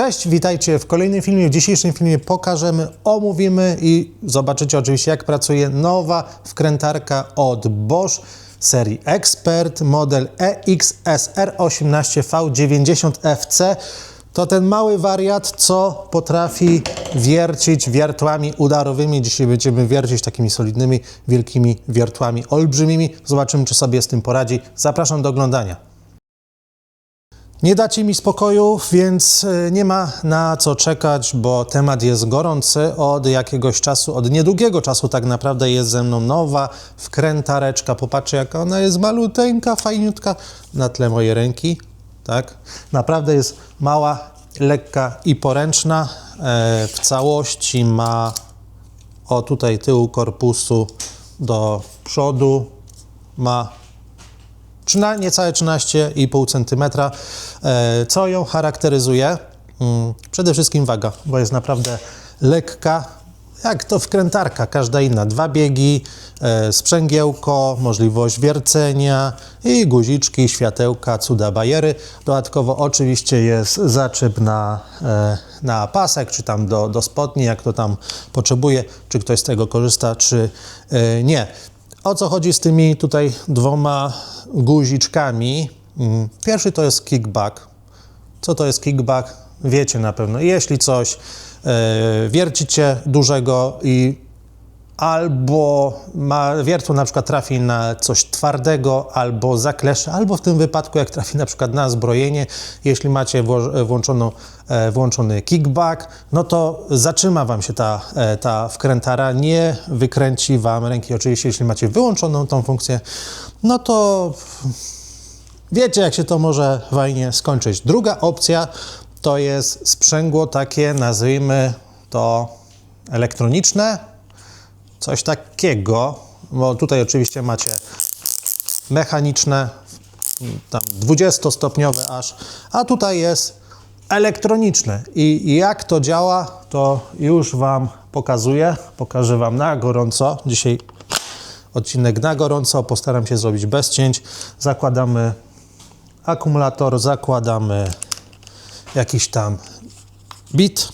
Cześć, witajcie w kolejnym filmie. W dzisiejszym filmie pokażemy, omówimy i zobaczycie oczywiście jak pracuje nowa wkrętarka od Bosch serii Expert model E EXSR18V90FC. To ten mały wariat, co potrafi wiercić wiertłami udarowymi. Dzisiaj będziemy wiercić takimi solidnymi, wielkimi wiertłami olbrzymimi. Zobaczymy, czy sobie z tym poradzi. Zapraszam do oglądania. Nie dacie mi spokoju, więc e, nie ma na co czekać, bo temat jest gorący od jakiegoś czasu, od niedługiego czasu tak naprawdę jest ze mną nowa wkrętareczka. Popatrzcie, jaka ona jest maluteńka, fajniutka na tle mojej ręki. Tak? Naprawdę jest mała, lekka i poręczna. E, w całości ma o tutaj tył korpusu do przodu ma niecałe 13,5 cm. E, Co ją charakteryzuje? Mm, Przede wszystkim waga, bo jest naprawdę lekka, jak to wkrętarka, każda inna. Dwa biegi, e, sprzęgiełko, możliwość wiercenia i guziczki, światełka, cuda bajery. Dodatkowo oczywiście jest zaczep na, e, na pasek, czy tam do, do spodni, jak to tam potrzebuje, czy ktoś z tego korzysta, czy nie. O co chodzi z tymi tutaj dwoma guziczkami? Mm, Pierwszy to jest kickback. Co to jest kickback? Wiecie na pewno. Jeśli coś e, wiercicie dużego i albo ma, wiertło na przykład trafi na coś twardego, albo zaklesze, albo w tym wypadku jak trafi na przykład na zbrojenie, jeśli macie włączoną, e, włączony kickback, no to zatrzyma Wam się ta, e, ta wkrętara, nie wykręci Wam ręki. Oczywiście jeśli macie wyłączoną tą funkcję, no to wiecie jak się to może fajnie skończyć. Druga opcja to jest sprzęgło takie, nazwijmy to elektroniczne, coś takiego, bo tutaj oczywiście macie mechaniczne, tam 20-stopniowe aż, a tutaj jest elektroniczne. I jak to działa, to już Wam pokazuję. Pokażę Wam na gorąco. Dzisiaj odcinek na gorąco, postaram się zrobić bez cięć. Zakładamy akumulator, zakładamy jakiś tam bit.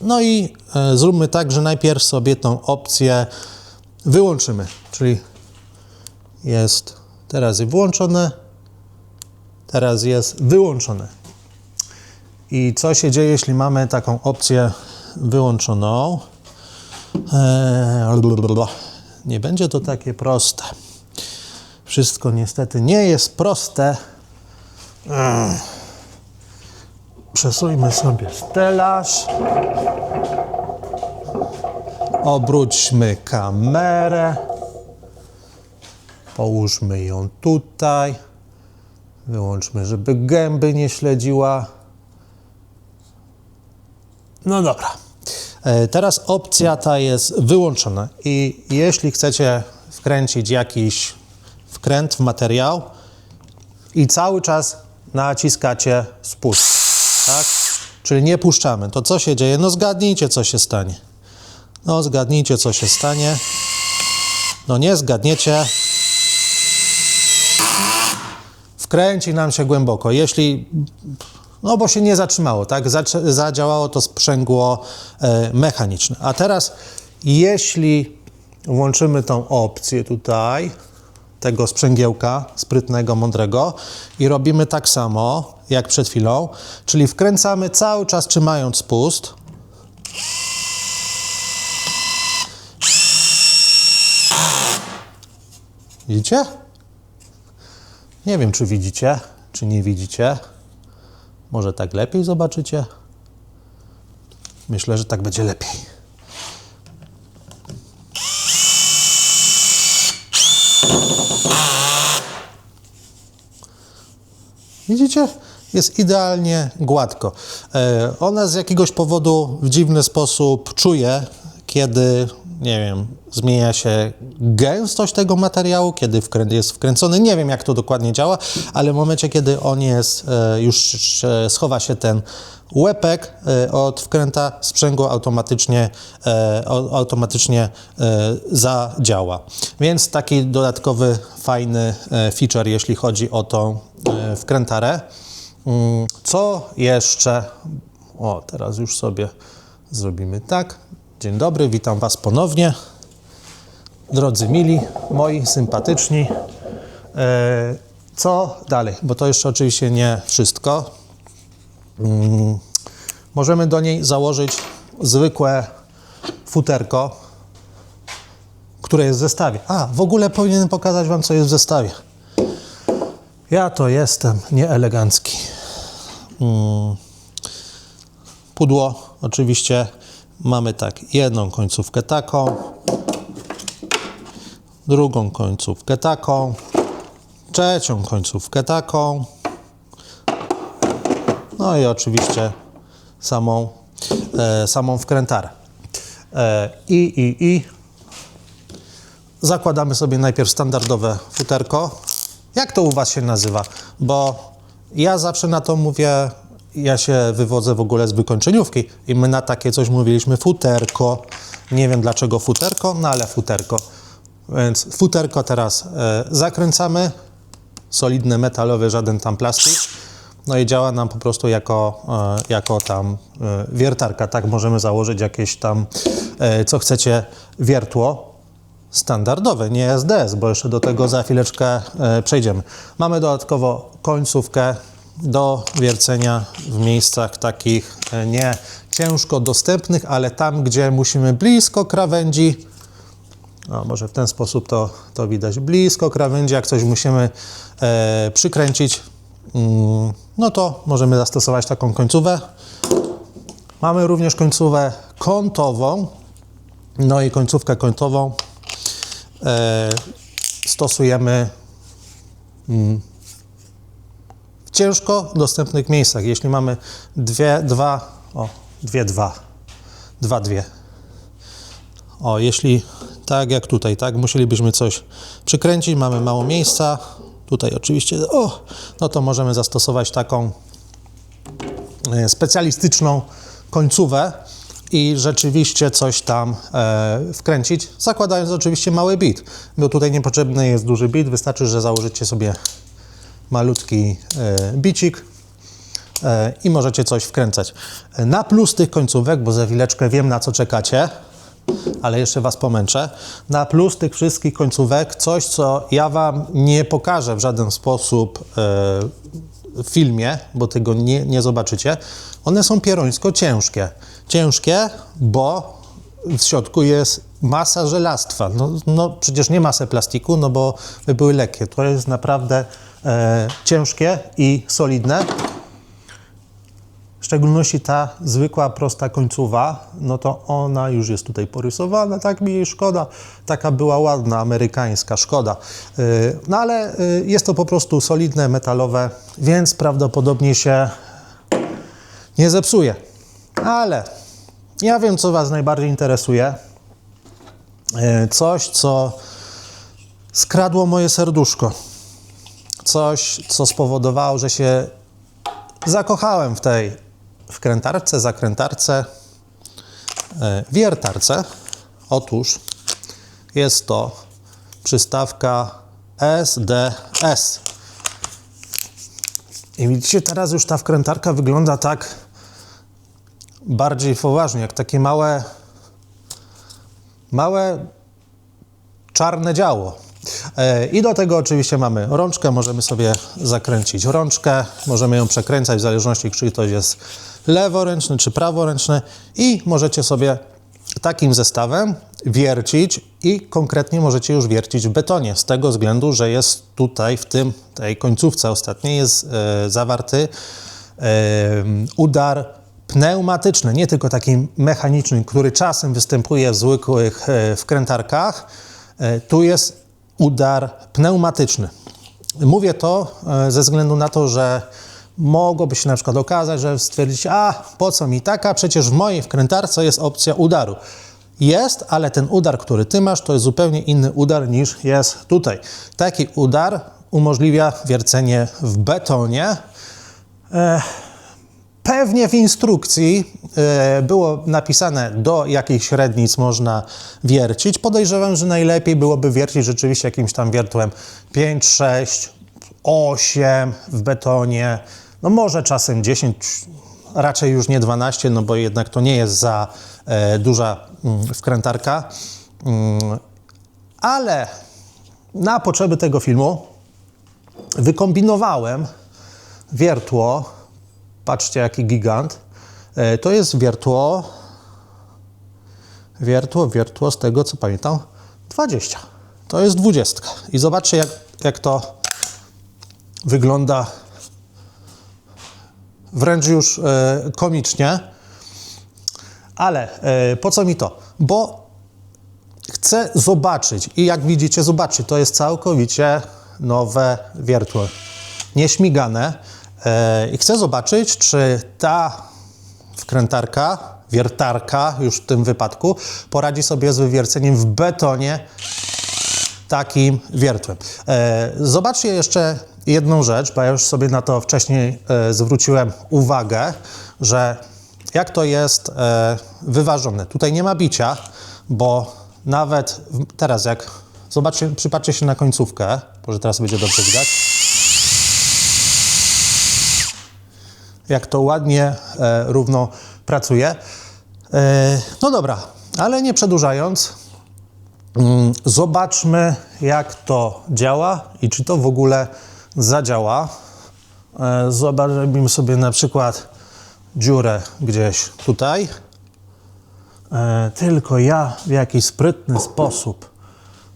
E, No i e, zróbmy tak, że najpierw sobie tą opcję wyłączymy, czyli jest teraz jest włączone, teraz jest wyłączone. I co się dzieje, jeśli mamy taką opcję wyłączoną? Blablabla. nie będzie to takie proste. Wszystko niestety nie jest proste. Przesuńmy sobie stelaż. Obróćmy kamerę. Połóżmy ją tutaj. Wyłączmy, żeby gęby nie śledziła. No dobra. E, Teraz opcja ta jest wyłączona i jeśli chcecie wkręcić jakiś wkręt w materiał i cały czas naciskacie spust, tak? Czyli nie puszczamy. To co się dzieje? No zgadnijcie, co się stanie. No zgadnijcie, co się stanie. No nie zgadniecie. Wkręci nam się głęboko. Jeśli no bo się nie zatrzymało, tak? Zadziałało to sprzęgło e, mechaniczne. A teraz, jeśli włączymy tą opcję tutaj, tego sprzęgiełka sprytnego, mądrego i robimy tak samo, jak przed chwilą, czyli wkręcamy cały czas trzymając spust. Widzicie? Nie wiem, czy widzicie, czy nie widzicie. Może tak lepiej zobaczycie? Myślę, że tak będzie lepiej. Widzicie? Jest idealnie gładko. E, Ona z jakiegoś powodu w dziwny sposób czuje, kiedy, nie wiem, zmienia się gęstość tego materiału, kiedy wkrę- jest wkręcony. Nie wiem, jak to dokładnie działa, ale w momencie, kiedy on jest, e, już schowa się ten łepek e, od wkręta, sprzęgło automatycznie, e, au- automatycznie zadziała. Więc taki dodatkowy, fajny feature, jeśli chodzi o tą wkrętarę. Mm, Co jeszcze? O, teraz już sobie zrobimy tak. Dzień dobry, witam Was ponownie. Drodzy mili, moi sympatyczni. E, Co dalej? Bo to jeszcze oczywiście nie wszystko. Mm, Możemy do niej założyć zwykłe futerko, które jest w zestawie. A, w ogóle powinienem pokazać Wam, co jest w zestawie. Ja to jestem nieelegancki. Mm. Pudło, oczywiście mamy tak, jedną końcówkę taką, drugą końcówkę taką, trzecią końcówkę taką, no i oczywiście samą, e, samą wkrętarę. E, I, i, i zakładamy sobie najpierw standardowe futerko. Jak to u Was się nazywa? Bo ja zawsze na to mówię, ja się wywodzę w ogóle z wykończeniówki i my na takie coś mówiliśmy futerko. Nie wiem dlaczego futerko, no ale futerko. Więc futerko teraz e, zakręcamy, solidne metalowe, żaden tam plastik. No i działa nam po prostu jako, e, jako tam e, wiertarka, tak? Możemy założyć jakieś tam, co chcecie, wiertło standardowe, nie SDS, bo jeszcze do tego za chwileczkę przejdziemy. Mamy dodatkowo końcówkę do wiercenia w miejscach takich e, nie ciężko dostępnych, ale tam, gdzie musimy blisko krawędzi, no, może w ten sposób to, to widać. Blisko krawędzi, jak coś musimy e, przykręcić, mm, no to możemy zastosować taką końcówę. Mamy również końcówę kątową. No i końcówkę kątową e, stosujemy mm, ciężko dostępnych miejscach. Jeśli mamy dwie, dwa, o, dwie, dwa, dwa, dwie. O, jeśli tak jak tutaj, tak, musielibyśmy coś przykręcić, mamy mało miejsca, tutaj oczywiście, o, no to możemy zastosować taką e, specjalistyczną końcówę i rzeczywiście coś tam e, wkręcić, zakładając oczywiście mały bit, bo tutaj niepotrzebny jest duży bit, wystarczy, że założycie sobie malutki e, bicik, e, i możecie coś wkręcać. Na plus tych końcówek, bo za chwileczkę wiem na co czekacie, ale jeszcze Was pomęczę. Na plus tych wszystkich końcówek, coś co ja Wam nie pokażę w żaden sposób e, w filmie, bo tego nie, nie zobaczycie. One są pierońsko ciężkie. Ciężkie, bo w środku jest masa żelastwa. No, no przecież nie masę plastiku, no bo by były lekkie. To jest naprawdę e, ciężkie i solidne. W szczególności ta zwykła, prosta końcowa, no to ona już jest tutaj porysowana, tak mi jej szkoda. Taka była ładna, amerykańska, szkoda. Yy, No ale yy, jest to po prostu solidne, metalowe, więc prawdopodobnie się nie zepsuje. Ale ja wiem, co Was najbardziej interesuje. Yy, Coś, co skradło moje serduszko. Coś, co spowodowało, że się zakochałem w tej wkrętarce, zakrętarce, e, wiertarce. Otóż jest to przystawka SDS. I widzicie, teraz już ta wkrętarka wygląda tak bardziej poważnie, jak takie małe, małe czarne działo. E, I do tego oczywiście mamy rączkę, możemy sobie zakręcić rączkę, możemy ją przekręcać w zależności, czy ktoś jest leworęczny czy praworęczny i możecie sobie takim zestawem wiercić i konkretnie możecie już wiercić w betonie, z tego względu, że jest tutaj w tym, tej końcówce ostatniej jest e, zawarty e, udar pneumatyczny, nie tylko taki mechaniczny, który czasem występuje w zwykłych e, wkrętarkach. Tu jest udar pneumatyczny. Mówię to e, ze względu na to, że mogłoby się na przykład okazać, że stwierdzić, a po co mi taka, przecież w mojej wkrętarce jest opcja udaru. Jest, ale ten udar, który ty masz, to jest zupełnie inny udar niż jest tutaj. Taki udar umożliwia wiercenie w betonie. E, Pewnie w instrukcji e, było napisane, do jakich średnic można wiercić. Podejrzewam, że najlepiej byłoby wiercić rzeczywiście jakimś tam wiertłem 5, 6, 8 w betonie. no może czasem 10, raczej już nie 12, no bo jednak to nie jest za e, duża mm, wkrętarka. Mm, ale na potrzeby tego filmu wykombinowałem wiertło. Patrzcie, jaki gigant. E, To jest wiertło, wiertło, wiertło, z tego co pamiętam, 20. To jest 20. I zobaczcie, jak, jak to wygląda wręcz już e, komicznie. Ale e, po co mi to? Bo chcę zobaczyć i jak widzicie, zobaczcie, to jest całkowicie nowe wiertło, nieśmigane. E, I chcę zobaczyć, czy ta wkrętarka, wiertarka już w tym wypadku, poradzi sobie z wywierceniem w betonie takim wiertłem. E, zobaczcie jeszcze jedną rzecz, bo ja już sobie na to wcześniej e, zwróciłem uwagę, że jak to jest wyważone. Tutaj nie ma bicia, bo nawet teraz jak zobaczcie, przypatrzcie się na końcówkę, może teraz będzie dobrze widać. Jak to ładnie, e, równo pracuje. E, no dobra, ale nie przedłużając, Mm, Zobaczmy, jak to działa i czy to w ogóle zadziała. E, Zobaczymy sobie na przykład dziurę gdzieś tutaj. E, Tylko ja w jakiś sprytny sposób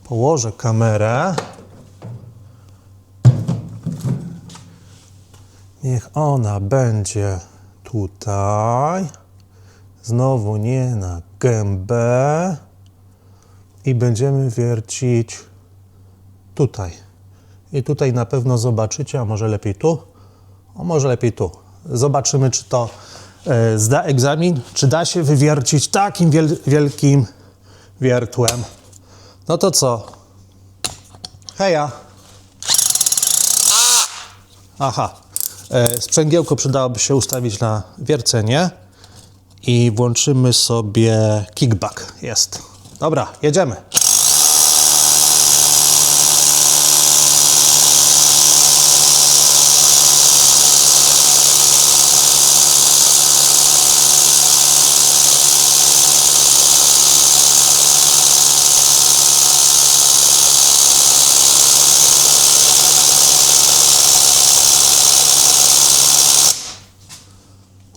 położę kamerę. Niech ona będzie tutaj. Znowu nie na gębę i będziemy wiercić tutaj. I tutaj na pewno zobaczycie, a może lepiej tu, a może lepiej tu. Zobaczymy, czy to e, zda egzamin, czy da się wywiercić takim wiel wielkim wiertłem. No to co? Heja! Aha, sprzęgiełko przydałoby się ustawić na wiercenie i włączymy sobie kickback. Jest. Dobra, jedziemy.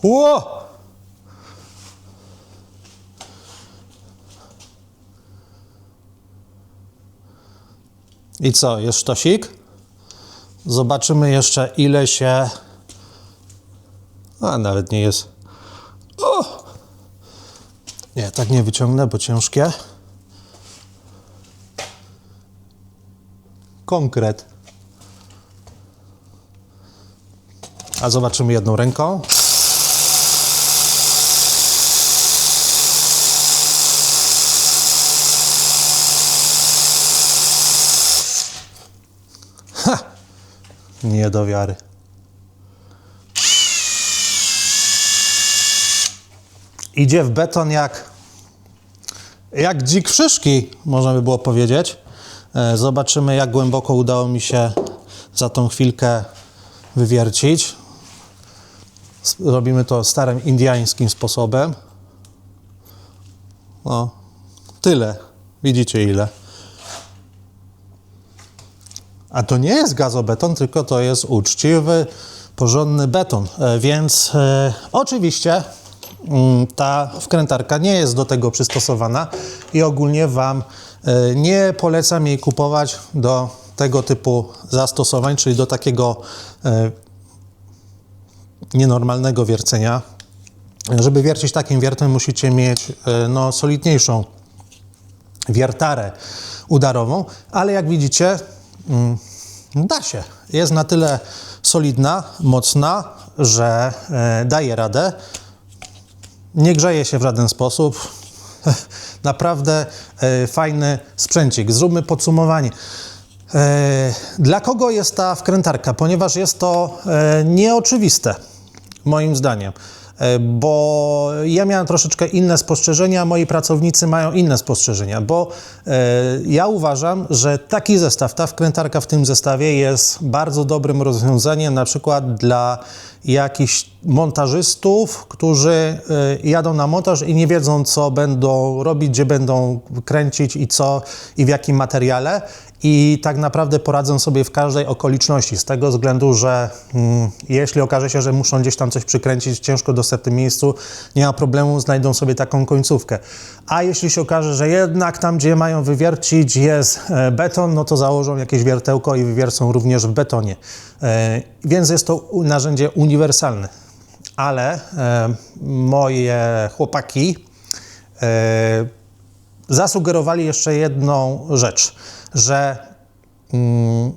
Ło! I co, jest sztosik? Zobaczymy jeszcze, ile się. A nawet nie jest. O! Nie, tak nie wyciągnę, bo ciężkie. Konkret. A zobaczymy jedną ręką. Nie do wiary. Idzie w beton jak, jak dzik w szyszki, można by było powiedzieć. E, Zobaczymy, jak głęboko udało mi się za tą chwilkę wywiercić. Robimy to starym indiańskim sposobem. No, tyle. Widzicie ile. A to nie jest gazobeton, tylko to jest uczciwy, porządny beton. E, Więc e, oczywiście mm, ta wkrętarka nie jest do tego przystosowana i ogólnie Wam e, nie polecam jej kupować do tego typu zastosowań, czyli do takiego e, nienormalnego wiercenia. Żeby wiercić takim wiertem, musicie mieć e, no, solidniejszą wiertarę udarową, ale jak widzicie, da się. Jest na tyle solidna, mocna, że e, daje radę. Nie grzeje się w żaden sposób. Naprawdę e, fajny sprzęcik. Zróbmy podsumowanie. E, Dla kogo jest ta wkrętarka? Ponieważ jest to nieoczywiste, moim zdaniem. E, bo ja miałem troszeczkę inne spostrzeżenia, moi pracownicy mają inne spostrzeżenia, bo e, ja uważam, że taki zestaw, ta wkrętarka w tym zestawie jest bardzo dobrym rozwiązaniem na przykład dla jakichś montażystów, którzy y, jadą na montaż i nie wiedzą, co będą robić, gdzie będą kręcić i co i w jakim materiale. I tak naprawdę poradzą sobie w każdej okoliczności, z tego względu, że mm, jeśli okaże się, że muszą gdzieś tam coś przykręcić w ciężko dostępnym miejscu, nie ma problemu, znajdą sobie taką końcówkę. A jeśli się okaże, że jednak tam, gdzie mają wywiercić jest e, beton, no to założą jakieś wiertełko i wywiercą również w betonie. E, Więc jest to narzędzie uniwersalne. Ale e, moje chłopaki e, zasugerowali jeszcze jedną rzecz, że mm,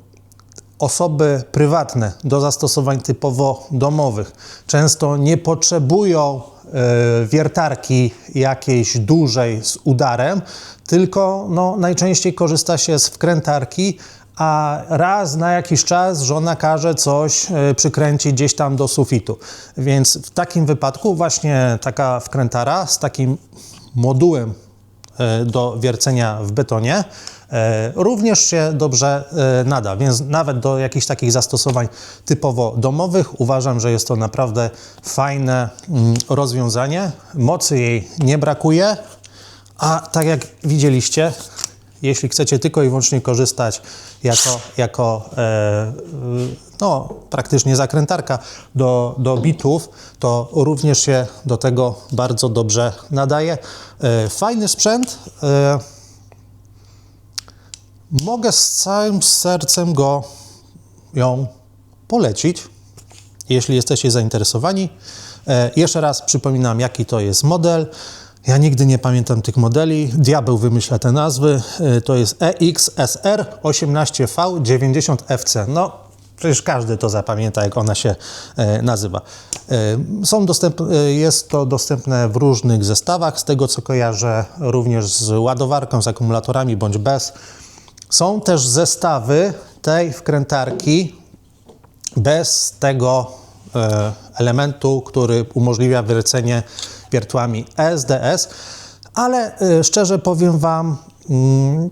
osoby prywatne do zastosowań typowo domowych często nie potrzebują e, wiertarki jakiejś dużej z udarem, tylko no, najczęściej korzysta się z wkrętarki, a raz na jakiś czas żona każe coś e, przykręcić gdzieś tam do sufitu. Więc w takim wypadku właśnie taka wkrętara z takim modułem do wiercenia w betonie. E, również się dobrze e, nada, więc nawet do jakichś takich zastosowań typowo domowych. Uważam, że jest to naprawdę fajne mm, rozwiązanie. Mocy jej nie brakuje, a tak jak widzieliście, jeśli chcecie tylko i wyłącznie korzystać jako, jako e, no, praktycznie zakrętarka do, do bitów, to również się do tego bardzo dobrze nadaje. E, fajny sprzęt. E, mogę z całym sercem go ją polecić, jeśli jesteście zainteresowani. E, jeszcze raz przypominam, jaki to jest model. Ja nigdy nie pamiętam tych modeli. Diabeł wymyśla te nazwy. To jest EXSR 18V90FC. No, przecież każdy to zapamięta, jak ona się e, nazywa. E, są dostęp, e, jest to dostępne w różnych zestawach, z tego co kojarzę, również z ładowarką, z akumulatorami bądź bez. Są też zestawy tej wkrętarki bez tego elementu, który umożliwia wiercenie wiertłami SDS, ale szczerze powiem Wam, mm,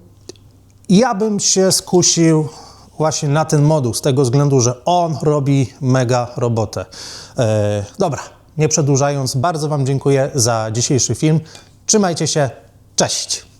ja bym się skusił właśnie na ten moduł, z tego względu, że on robi mega robotę. E, dobra, nie przedłużając, bardzo Wam dziękuję za dzisiejszy film. Trzymajcie się, cześć!